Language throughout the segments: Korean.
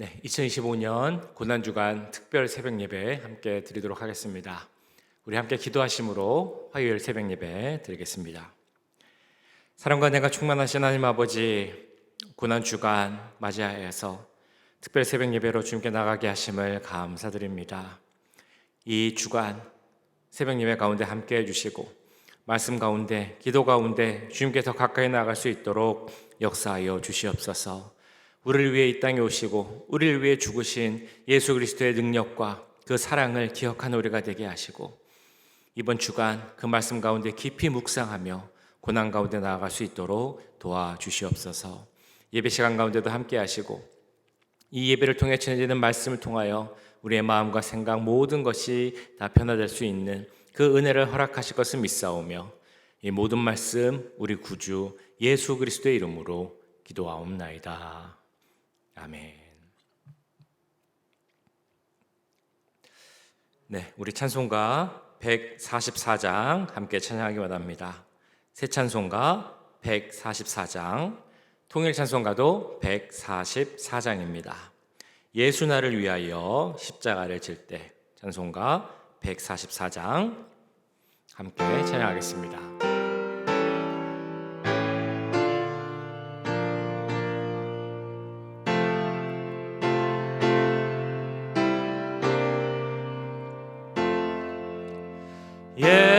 네, 2025년 고난 주간 특별 새벽 예배 함께 드리도록 하겠습니다. 우리 함께 기도하심으로 화요일 새벽 예배 드리겠습니다. 사랑과 내가 충만하신 하나님 아버지 고난 주간 맞이하여서 특별 새벽 예배로 주님께 나가게 하심을 감사드립니다. 이 주간 새벽 예배 가운데 함께 해 주시고 말씀 가운데 기도 가운데 주님께 더 가까이 나갈 수 있도록 역사하여 주시옵소서. 우리를 위해 이 땅에 오시고 우리를 위해 죽으신 예수 그리스도의 능력과 그 사랑을 기억하는 우리가 되게 하시고 이번 주간 그 말씀 가운데 깊이 묵상하며 고난 가운데 나아갈 수 있도록 도와주시옵소서. 예배 시간 가운데도 함께 하시고 이 예배를 통해 전해지는 말씀을 통하여 우리의 마음과 생각 모든 것이 다 변화될 수 있는 그 은혜를 허락하실 것을 믿사오며 이 모든 말씀 우리 구주 예수 그리스도의 이름으로 기도하옵나이다. 아멘. 네, 우리 찬송가 144장 함께 찬양하기 원합니다. 새 찬송가 144장, 통일 찬송가도 144장입니다. 예수 나를 위하여 십자가를 질 때 찬송가 144장 함께 찬양하겠습니다. 예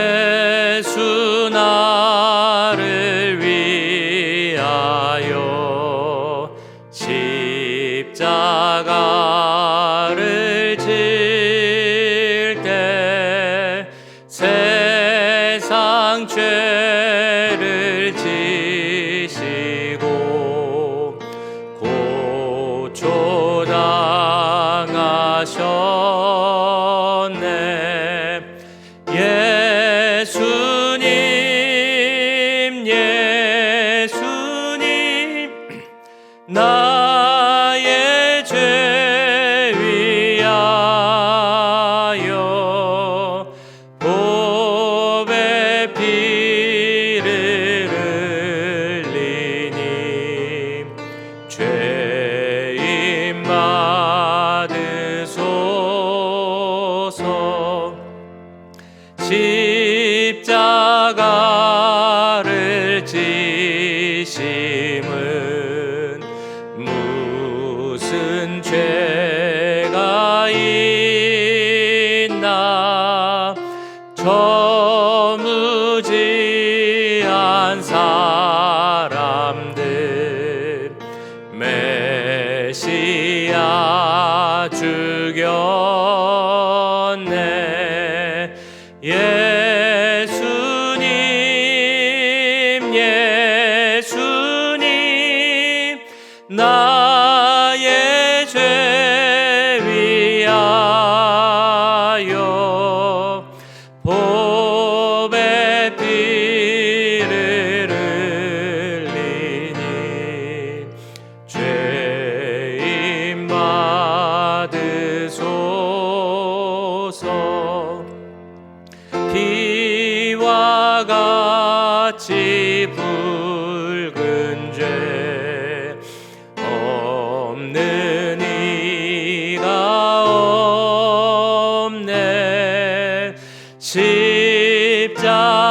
나 죽였 자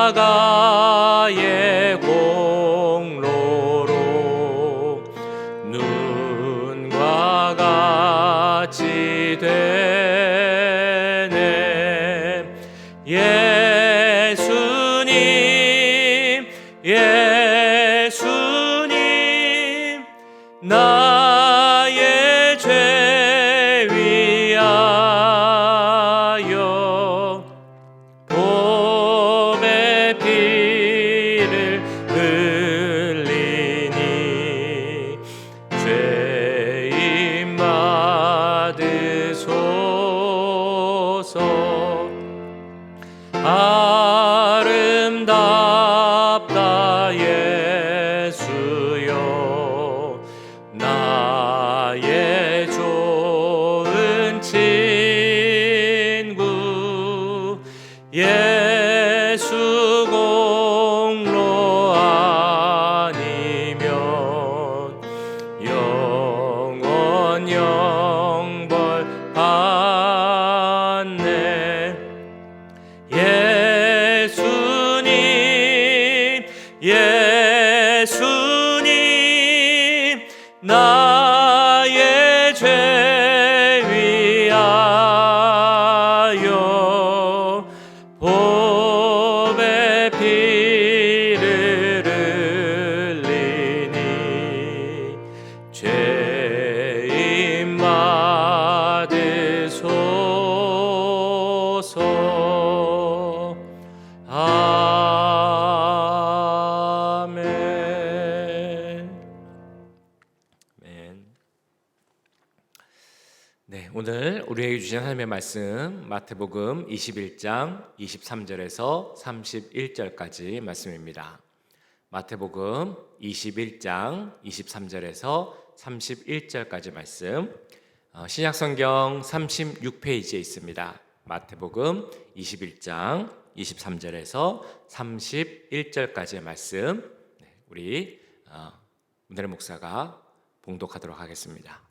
하나님의 말씀 마태복음 21장 23절에서 31절까지 말씀입니다. 마태복음 21장 23절에서 31절까지 말씀 어, 신약성경 36페이지에 있습니다. 마태복음 21장 23절에서 31절까지의 말씀 네, 우리 어, 문혜래 목사가 봉독하도록 하겠습니다.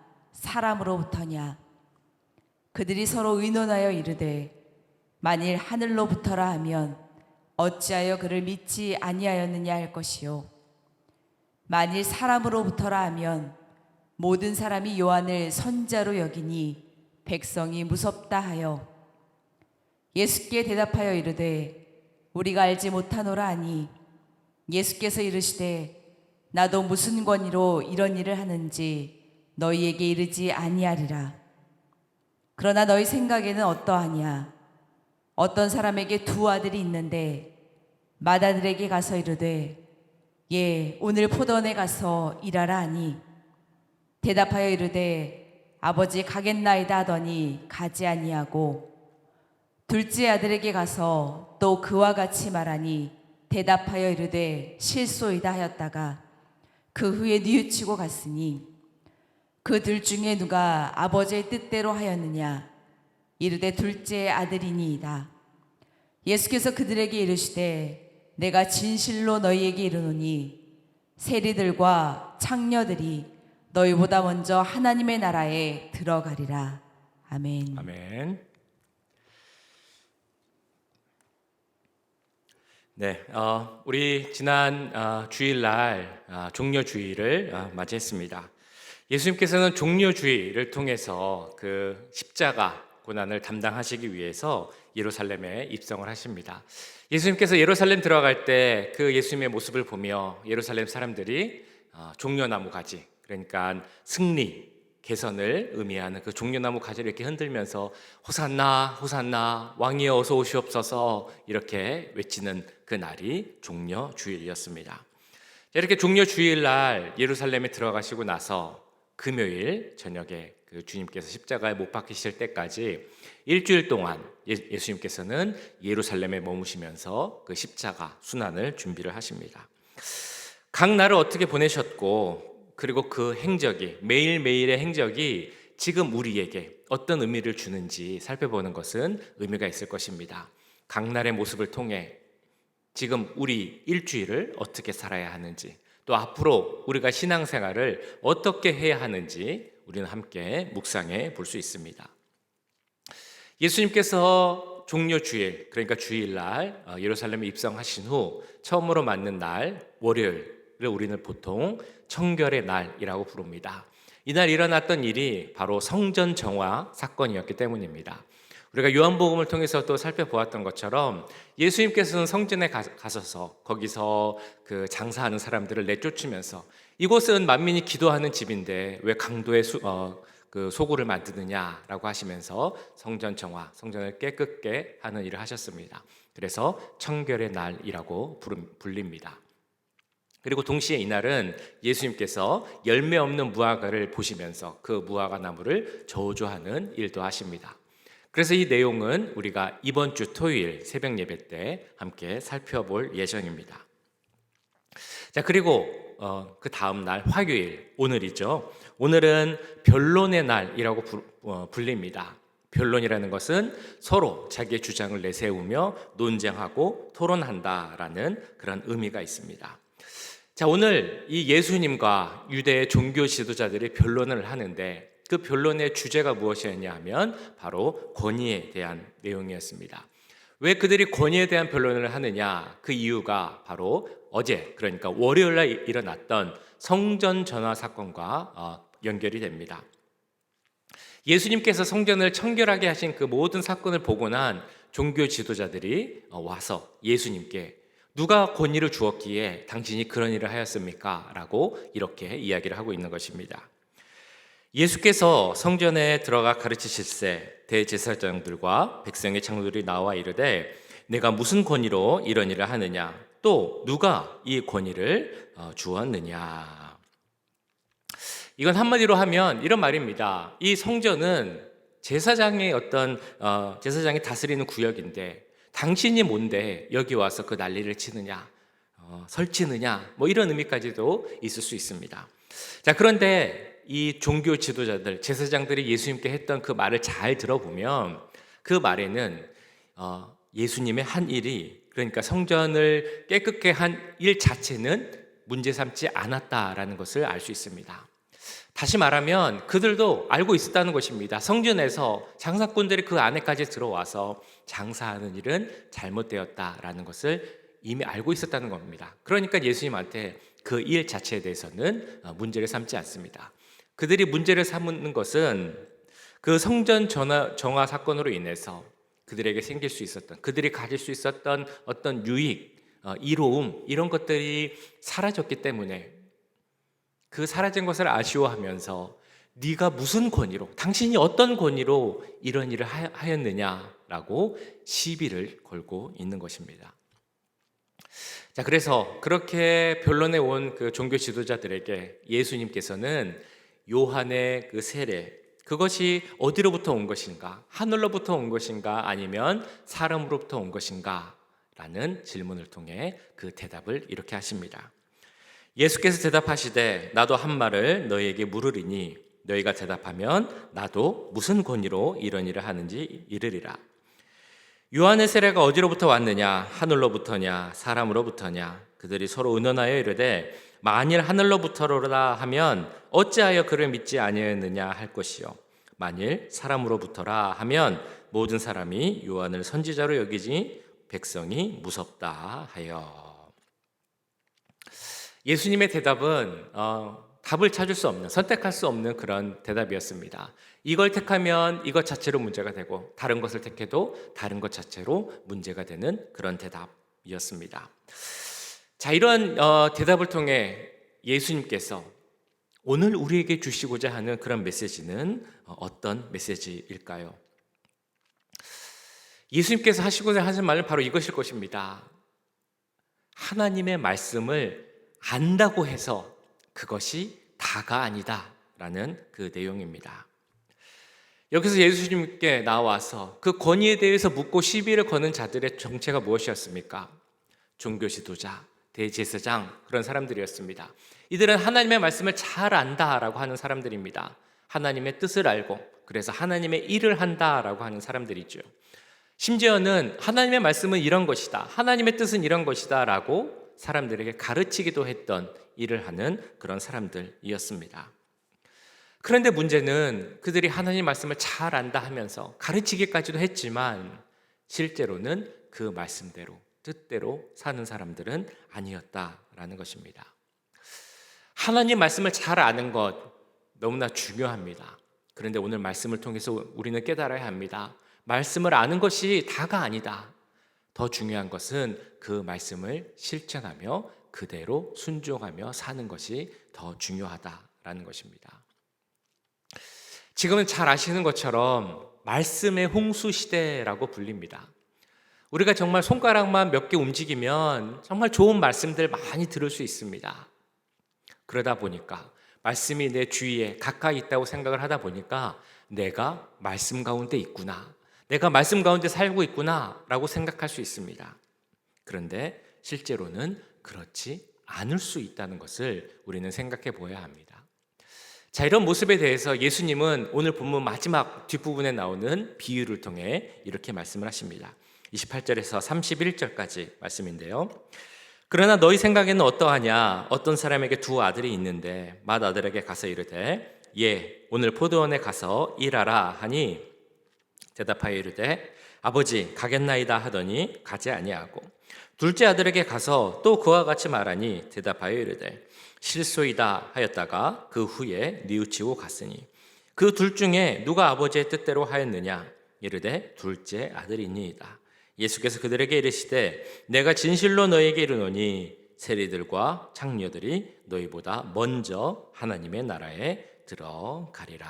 사람으로부터냐? 그들이 서로 의논하여 이르되 만일 하늘로부터라 하면 어찌하여 그를 믿지 아니하였느냐 할 것이요. 만일 사람으로부터라 하면 모든 사람이 요한을 선자로 여기니 백성이 무섭다 하여. 예수께 대답하여 이르되 우리가 알지 못하노라 하니 예수께서 이르시되 나도 무슨 권위로 이런 일을 하는지 너희에게 이르지 아니하리라. 그러나 너희 생각에는 어떠하냐? 어떤 사람에게 두 아들이 있는데 맏아들에게 가서 이르되 예 오늘 포도원에 가서 일하라 하니 대답하여 이르되 아버지 가겠나이다 하더니 가지 아니하고 둘째 아들에게 가서 또 그와 같이 말하니 대답하여 이르되 실소이다 하였다가 그 후에 뉘우치고 갔으니 그들 중에 누가 아버지의 뜻대로 하였느냐 이르되 둘째 아들이니이다 예수께서 그들에게 이르시되 내가 진실로 너희에게 이르노니 세리들과 창녀들이 너희보다 먼저 하나님의 나라에 들어가리라 아멘. 아멘. 네, 어, 우리 지난 어, 주일날 어, 종려주의를 어, 맞이했습니다. 예수님께서는 종려주의를 통해서 그 십자가 고난을 담당하시기 위해서 예루살렘에 입성을 하십니다. 예수님께서 예루살렘 들어갈 때 그 예수님의 모습을 보며 예루살렘 사람들이 어, 종려나무 가지, 그러니까 승리, 개선을 의미하는 그 종려나무 가지를 이렇게 흔들면서 호산나 호산나 왕이여 어서 오시옵소서 이렇게 외치는 그 날이 종려 주일이었습니다. 이렇게 종려 주일날 예루살렘에 들어가시고 나서 금요일 저녁에 그 주님께서 십자가에 못 박히실 때까지 일주일 동안 예- 예수님께서는 예루살렘에 머무시면서 그 십자가 순환을 준비를 하십니다. 각 날을 어떻게 보내셨고 그리고 그 행적이 매일매일의 행적이 지금 우리에게 어떤 의미를 주는지 살펴보는 것은 의미가 있을 것입니다. 각 날의 모습을 통해 지금 우리 일주일을 어떻게 살아야 하는지 또 앞으로 우리가 신앙생활을 어떻게 해야 하는지 우리는 함께 묵상해 볼 수 있습니다. 예수님께서 종려 주일 그러니까 주일날 어, 예루살렘에 입성하신 후 처음으로 맞는 날 월요일을 우리는 보통 청결의 날이라고 부릅니다. 이날 일어났던 일이 바로 성전 정화 사건이었기 때문입니다. 우리가 요한복음을 통해서 또 살펴보았던 것처럼 예수님께서는 성전에 가- 가셔서 거기서 그 장사하는 사람들을 내쫓으면서 이곳은 만민이 기도하는 집인데 왜 강도의 수, 어, 그 소굴을 만드느냐라고 하시면서 성전 정화, 성전을 깨끗게 하는 일을 하셨습니다. 그래서 청결의 날이라고 부름- 불립니다. 그리고 동시에 이날은 예수님께서 열매 없는 무화과를 보시면서 그 무화과 나무를 저주하는 일도 하십니다. 그래서 이 내용은 우리가 이번 주 토요일 새벽 예배 때 함께 살펴볼 예정입니다. 자, 그리고 어, 그 다음 날 화요일 오늘이죠. 오늘은 변론의 날이라고 부, 어, 불립니다. 변론이라는 것은 서로 자기의 주장을 내세우며 논쟁하고 토론한다라는 그런 의미가 있습니다. 자, 오늘 이 예수님과 유대의 종교 지도자들이 변론을 하는데 그 변론의 주제가 무엇이었냐 하면 바로 권위에 대한 내용이었습니다. 왜 그들이 권위에 대한 변론을 하느냐? 그 이유가 바로 어제 그러니까 월요일 날 일어났던 성전 전화 사건과 어, 연결이 됩니다. 예수님께서 성전을 청결하게 하신 그 모든 사건을 보고 난 종교 지도자들이 어, 와서 예수님께 누가 권위를 주었기에 당신이 그런 일을 하였습니까? 라고 이렇게 이야기를 하고 있는 것입니다. 예수께서 성전에 들어가 가르치실세 대제사장들과 백성의 장로들이 나와 이르되 내가 무슨 권위로 이런 일을 하느냐 또 누가 이 권위를 어, 주었느냐 이건 한마디로 하면 이런 말입니다. 이 성전은 제사장의 어떤 어, 제사장이 다스리는 구역인데 당신이 뭔데 여기 와서 그 난리를 치느냐 어, 설치느냐 뭐 이런 의미까지도 있을 수 있습니다. 자 그런데 이 종교 지도자들 제사장들이 예수님께 했던 그 말을 잘 들어보면 그 말에는 어, 예수님의 한 일이 그러니까 성전을 깨끗게 한 일 자체는 문제 삼지 않았다라는 것을 알 수 있습니다. 다시 말하면 그들도 알고 있었다는 것입니다. 성전에서 장사꾼들이 그 안에까지 들어와서 장사하는 일은 잘못되었다라는 것을 이미 알고 있었다는 겁니다. 그러니까 예수님한테 그 일 자체에 대해서는 어, 문제를 삼지 않습니다. 그들이 문제를 삼는 것은 그 성전 전화, 정화 사건으로 인해서 그들에게 생길 수 있었던, 그들이 가질 수 있었던 어떤 유익, 어, 이로움 이런 것들이 사라졌기 때문에 그 사라진 것을 아쉬워하면서 네가 무슨 권위로, 당신이 어떤 권위로 이런 일을 하- 하였느냐라고 시비를 걸고 있는 것입니다. 자, 그래서 그렇게 변론에 온 그 종교 지도자들에게 예수님께서는 요한의 그 세례, 그것이 어디로부터 온 것인가? 하늘로부터 온 것인가? 아니면 사람으로부터 온 것인가? 라는 질문을 통해 그 대답을 이렇게 하십니다. 예수께서 대답하시되 나도 한 말을 너희에게 물으리니 너희가 대답하면 나도 무슨 권위로 이런 일을 하는지 이르리라. 요한의 세례가 어디로부터 왔느냐 하늘로부터냐 사람으로부터냐 그들이 서로 의논하여 이르되 만일 하늘로부터로라 하면 어찌하여 그를 믿지 아니하였느냐 할 것이요 만일 사람으로부터라 하면 모든 사람이 요한을 선지자로 여기지 백성이 무섭다 하여 예수님의 대답은 어, 답을 찾을 수 없는 선택할 수 없는 그런 대답이었습니다. 이걸 택하면 이것 자체로 문제가 되고 다른 것을 택해도 다른 것 자체로 문제가 되는 그런 대답이었습니다. 자 이런 어, 대답을 통해 예수님께서 오늘 우리에게 주시고자 하는 그런 메시지는 어, 어떤 메시지일까요? 예수님께서 하시고자 하신 말은 바로 이것일 것입니다. 하나님의 말씀을 안다고 해서 그것이 다가 아니다 라는 그 내용입니다. 여기서 예수님께 나와서 그 권위에 대해서 묻고 시비를 거는 자들의 정체가 무엇이었습니까? 종교 지도자, 대제사장 그런 사람들이었습니다. 이들은 하나님의 말씀을 잘 안다라고 하는 사람들입니다. 하나님의 뜻을 알고 그래서 하나님의 일을 한다라고 하는 사람들이죠. 심지어는 하나님의 말씀은 이런 것이다. 하나님의 뜻은 이런 것이다라고 사람들에게 가르치기도 했던 일을 하는 그런 사람들이었습니다. 그런데 문제는 그들이 하나님 말씀을 잘 안다 하면서 가르치기까지도 했지만 실제로는 그 말씀대로 뜻대로 사는 사람들은 아니었다라는 것입니다. 하나님 말씀을 잘 아는 것 너무나 중요합니다. 그런데 오늘 말씀을 통해서 우리는 깨달아야 합니다. 말씀을 아는 것이 다가 아니다. 더 중요한 것은 그 말씀을 실천하며 그대로 순종하며 사는 것이 더 중요하다라는 것입니다. 지금은 잘 아시는 것처럼 말씀의 홍수 시대라고 불립니다. 우리가 정말 손가락만 몇 개 움직이면 정말 좋은 말씀들 많이 들을 수 있습니다. 그러다 보니까 말씀이 내 주위에 가까이 있다고 생각을 하다 보니까 내가 말씀 가운데 있구나. 내가 말씀 가운데 살고 있구나. 라고 생각할 수 있습니다. 그런데 실제로는 그렇지 않을 수 있다는 것을 우리는 생각해 보아야 합니다. 자, 이런 모습에 대해서 예수님은 오늘 본문 마지막 뒷부분에 나오는 비유를 통해 이렇게 말씀을 하십니다. 28절에서 31절까지 말씀인데요. 그러나 너희 생각에는 어떠하냐? 어떤 사람에게 두 아들이 있는데 맏 아들에게 가서 이르되 예 오늘 포도원에 가서 일하라 하니. 대답하여 이르되 아버지 가겠나이다 하더니 가지 아니하고. 둘째 아들에게 가서 또 그와 같이 말하니 대답하여 이르되 실소이다 하였다가 그 후에 뉘우치고 갔으니. 그 둘 중에 누가 아버지의 뜻대로 하였느냐? 이르되 둘째 아들이니이다 예수께서 그들에게 이르시되 내가 진실로 너희에게 이르노니 세리들과 창녀들이 너희보다 먼저 하나님의 나라에 들어가리라.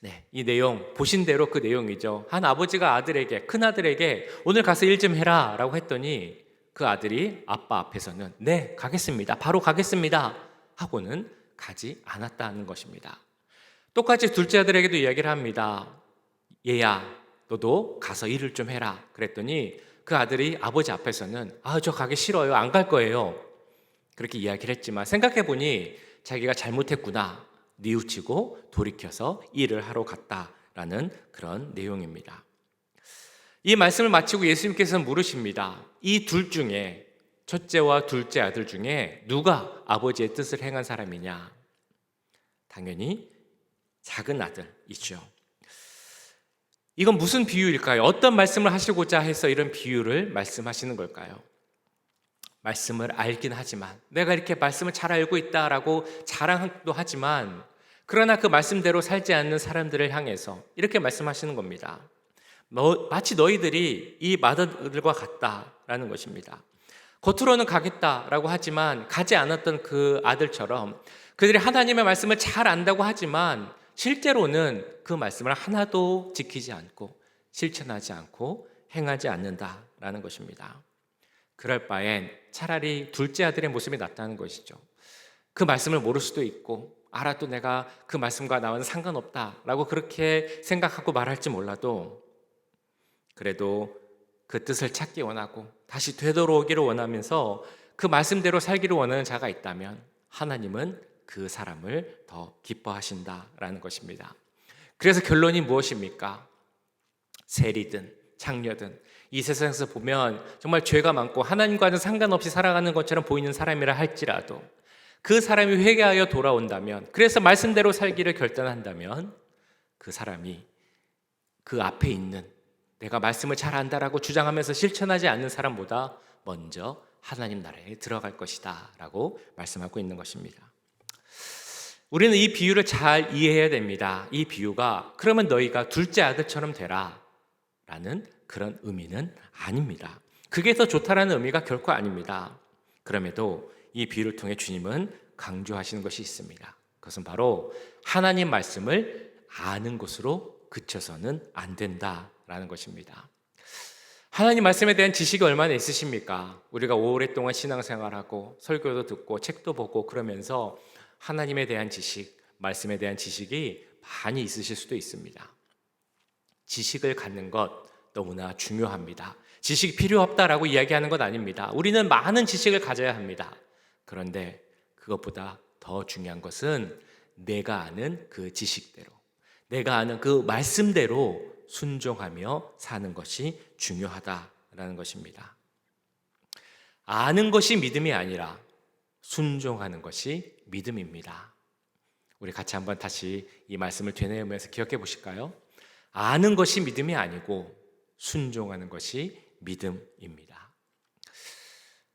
네, 이 내용 보신 대로 그 내용이죠. 한 아버지가 아들에게 큰 아들에게 오늘 가서 일 좀 해라라고 했더니 그 아들이 아빠 앞에서는 네 가겠습니다. 바로 가겠습니다. 하고는 가지 않았다는 것입니다. 똑같이 둘째 아들에게도 이야기를 합니다. 얘야, 너도 가서 일을 좀 해라. 그랬더니 그 아들이 아버지 앞에서는 아, 저 가기 싫어요. 안 갈 거예요. 그렇게 이야기를 했지만 생각해 보니 자기가 잘못했구나. 뉘우치고 돌이켜서 일을 하러 갔다라는 그런 내용입니다. 이 말씀을 마치고 예수님께서는 물으십니다. 이 둘 중에 첫째와 둘째 아들 중에 누가 아버지의 뜻을 행한 사람이냐? 당연히 작은 아들이죠. 이건 무슨 비유일까요? 어떤 말씀을 하시고자 해서 이런 비유를 말씀하시는 걸까요? 말씀을 알긴 하지만 내가 이렇게 말씀을 잘 알고 있다라고 자랑도 하지만 그러나 그 말씀대로 살지 않는 사람들을 향해서 이렇게 말씀하시는 겁니다. 너, 마치 너희들이 이 마더들과 같다라는 것입니다. 겉으로는 가겠다라고 하지만 가지 않았던 그 아들처럼 그들이 하나님의 말씀을 잘 안다고 하지만 실제로는 그 말씀을 하나도 지키지 않고 실천하지 않고 행하지 않는다라는 것입니다. 그럴 바엔 차라리 둘째 아들의 모습이 낫다는 것이죠. 그 말씀을 모를 수도 있고 알아도 내가 그 말씀과 나와는 상관없다라고 그렇게 생각하고 말할지 몰라도 그래도 그 뜻을 찾기 원하고 다시 되돌아오기를 원하면서 그 말씀대로 살기를 원하는 자가 있다면 하나님은 그 사람을 더 기뻐하신다라는 것입니다. 그래서 결론이 무엇입니까? 세리든 창녀든 이 세상에서 보면 정말 죄가 많고 하나님과는 상관없이 살아가는 것처럼 보이는 사람이라 할지라도 그 사람이 회개하여 돌아온다면 그래서 말씀대로 살기를 결단한다면 그 사람이 그 앞에 있는 내가 말씀을 잘 안다라고 주장하면서 실천하지 않는 사람보다 먼저 하나님 나라에 들어갈 것이다라고 말씀하고 있는 것입니다. 우리는 이 비유를 잘 이해해야 됩니다. 이 비유가 그러면 너희가 둘째 아들처럼 되라 라는 그런 의미는 아닙니다. 그게 더 좋다라는 의미가 결코 아닙니다. 그럼에도 이 비유를 통해 주님은 강조하시는 것이 있습니다. 그것은 바로 하나님 말씀을 아는 것으로 그쳐서는 안 된다라는 것입니다. 하나님 말씀에 대한 지식이 얼마나 있으십니까? 우리가 오랫동안 신앙생활하고 설교도 듣고 책도 보고 그러면서 하나님에 대한 지식, 말씀에 대한 지식이 많이 있으실 수도 있습니다. 지식을 갖는 것 너무나 중요합니다. 지식이 필요 없다라고 이야기하는 것 아닙니다. 우리는 많은 지식을 가져야 합니다. 그런데 그것보다 더 중요한 것은 내가 아는 그 지식대로, 내가 아는 그 말씀대로 순종하며 사는 것이 중요하다라는 것입니다. 아는 것이 믿음이 아니라 순종하는 것이 믿음입니다. 우리 같이 한번 다시 이 말씀을 되뇌으면서 기억해 보실까요? 아는 것이 믿음이 아니고 순종하는 것이 믿음입니다.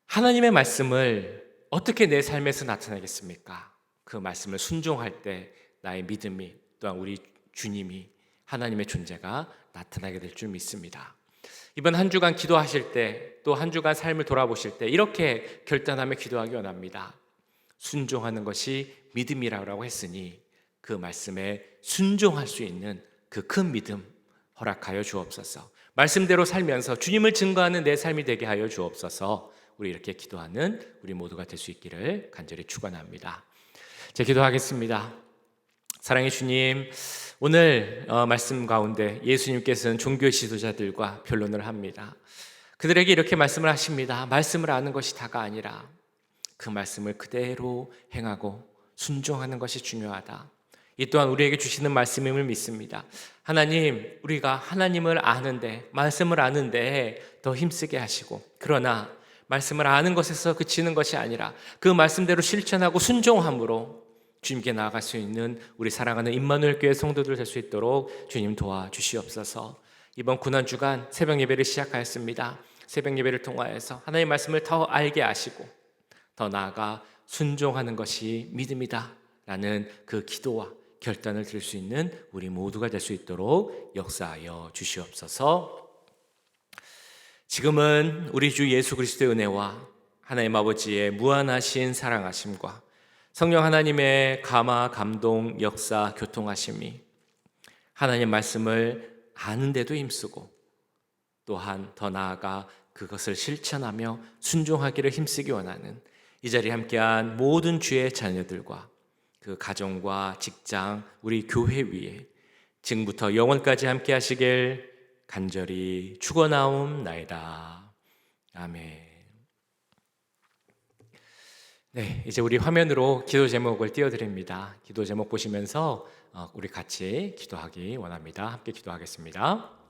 하나님의 말씀을 어떻게 내 삶에서 나타내겠습니까? 그 말씀을 순종할 때 나의 믿음이 또한 우리 주님이 하나님의 존재가 나타나게 될 줄 믿습니다. 이번 한 주간 기도하실 때 또 한 주간 삶을 돌아보실 때 이렇게 결단하며 기도하기 원합니다. 순종하는 것이 믿음이라고 했으니 그 말씀에 순종할 수 있는 그 큰 믿음 허락하여 주옵소서. 말씀대로 살면서 주님을 증거하는 내 삶이 되게 하여 주옵소서. 우리 이렇게 기도하는 우리 모두가 될 수 있기를 간절히 축원합니다. 제 기도하겠습니다. 사랑의 주님, 오늘 어, 말씀 가운데 예수님께서는 종교 지도자들과 변론을 합니다. 그들에게 이렇게 말씀을 하십니다. 말씀을 아는 것이 다가 아니라 그 말씀을 그대로 행하고 순종하는 것이 중요하다. 이 또한 우리에게 주시는 말씀임을 믿습니다. 하나님, 우리가 하나님을 아는데, 말씀을 아는데 더 힘쓰게 하시고, 그러나 말씀을 아는 것에서 그치는 것이 아니라 그 말씀대로 실천하고 순종함으로 주님께 나아갈 수 있는 우리 사랑하는 임마누엘 교회 성도들 될 수 있도록 주님 도와주시옵소서. 이번 고난 주간 새벽 예배를 시작하였습니다. 새벽 예배를 통하여서 하나님의 말씀을 더 알게 하시고 더 나아가 순종하는 것이 믿음이다 라는 그 기도와 결단을 드릴 수 있는 우리 모두가 될 수 있도록 역사하여 주시옵소서. 지금은 우리 주 예수 그리스도의 은혜와 하나님 아버지의 무한하신 사랑하심과 성령 하나님의 감화 감동 역사 교통하심이 하나님 말씀을 아는데도 힘쓰고 또한 더 나아가 그것을 실천하며 순종하기를 힘쓰기 원하는 이 자리에 함께한 모든 주의 자녀들과 그 가정과 직장, 우리 교회 위에 지금부터 영원까지 함께 하시길 간절히 축원하옵나이다. 아멘. 네, 이제 우리 화면으로 기도 제목을 띄워드립니다. 기도 제목 보시면서 어, 우리 같이 기도하기 원합니다. 함께 기도하겠습니다.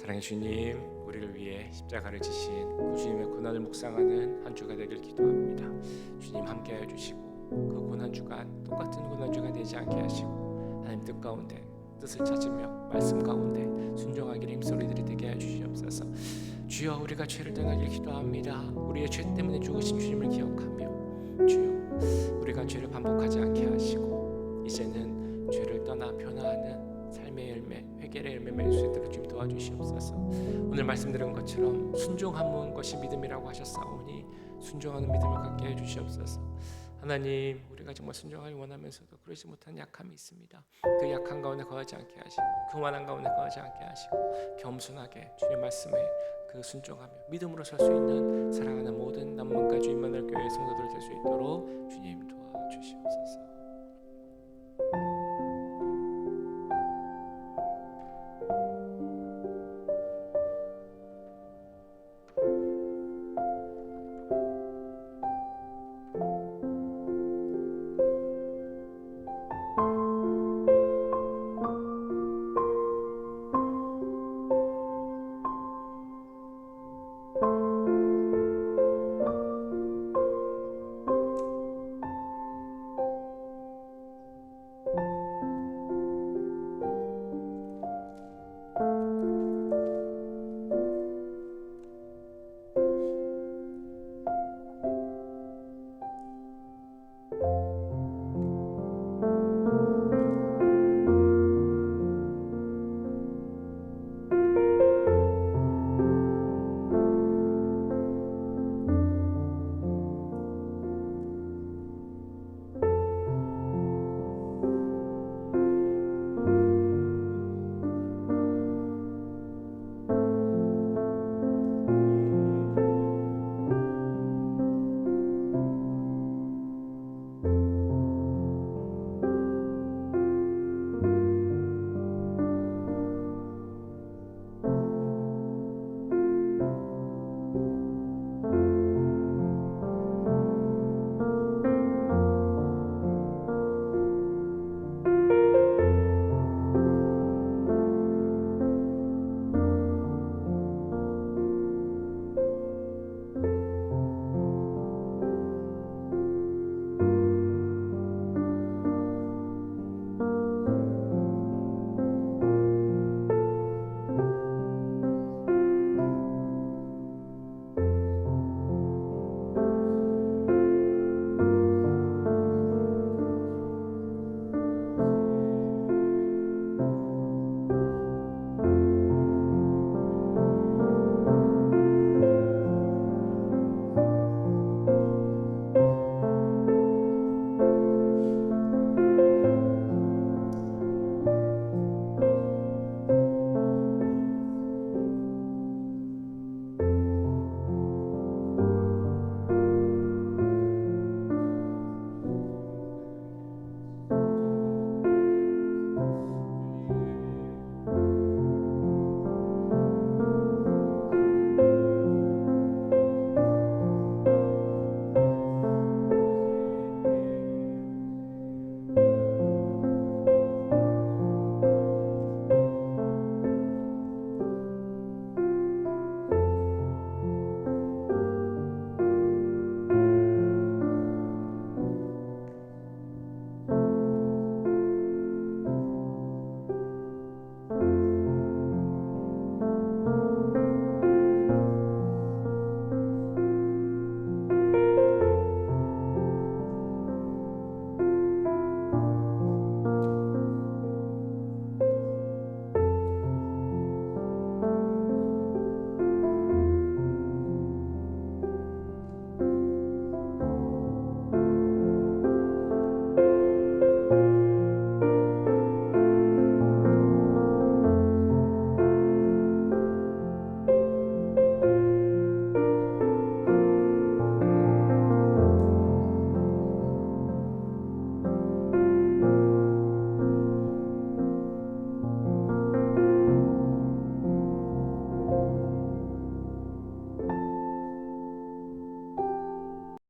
사랑해 주님, 우리를 위해 십자가를 지신 그 주님의 고난을 묵상하는 한 주가 되길 기도합니다. 주님 함께하여 주시고 그 고난 주간 똑같은 고난 주가 되지 않게 하시고 하나님 뜻 가운데 뜻을 찾으며 말씀 가운데 순종하기를 힘소리들이 되게 해 주시옵소서. 주여 우리가 죄를 떠나길 기도합니다. 우리의 죄 때문에 죽으신 주님을 기억하며 주여 우리가 죄를 반복하지 않게 하시고 이제는 죄를 떠나 변화하는 회개의 열매 맺을 수 있도록 주님 도와주시옵소서. 오늘 말씀드린 것처럼 순종하는 것이 믿음이라고 하셨사오니 순종하는 믿음을 갖게 해 주시옵소서. 하나님, 우리가 정말 순종하기 원하면서도 그러지 못한 약함이 있습니다. 그 약한 가운데 거하지 않게 하시고, 그 완한 가운데 거하지 않게 하시고, 겸손하게 주님 말씀에 그 순종하며 믿음으로 설 수 있는 사랑하는 모든 남문가 주님만을 교회 성도들 될 수 있도록 주님 도와주시옵소서.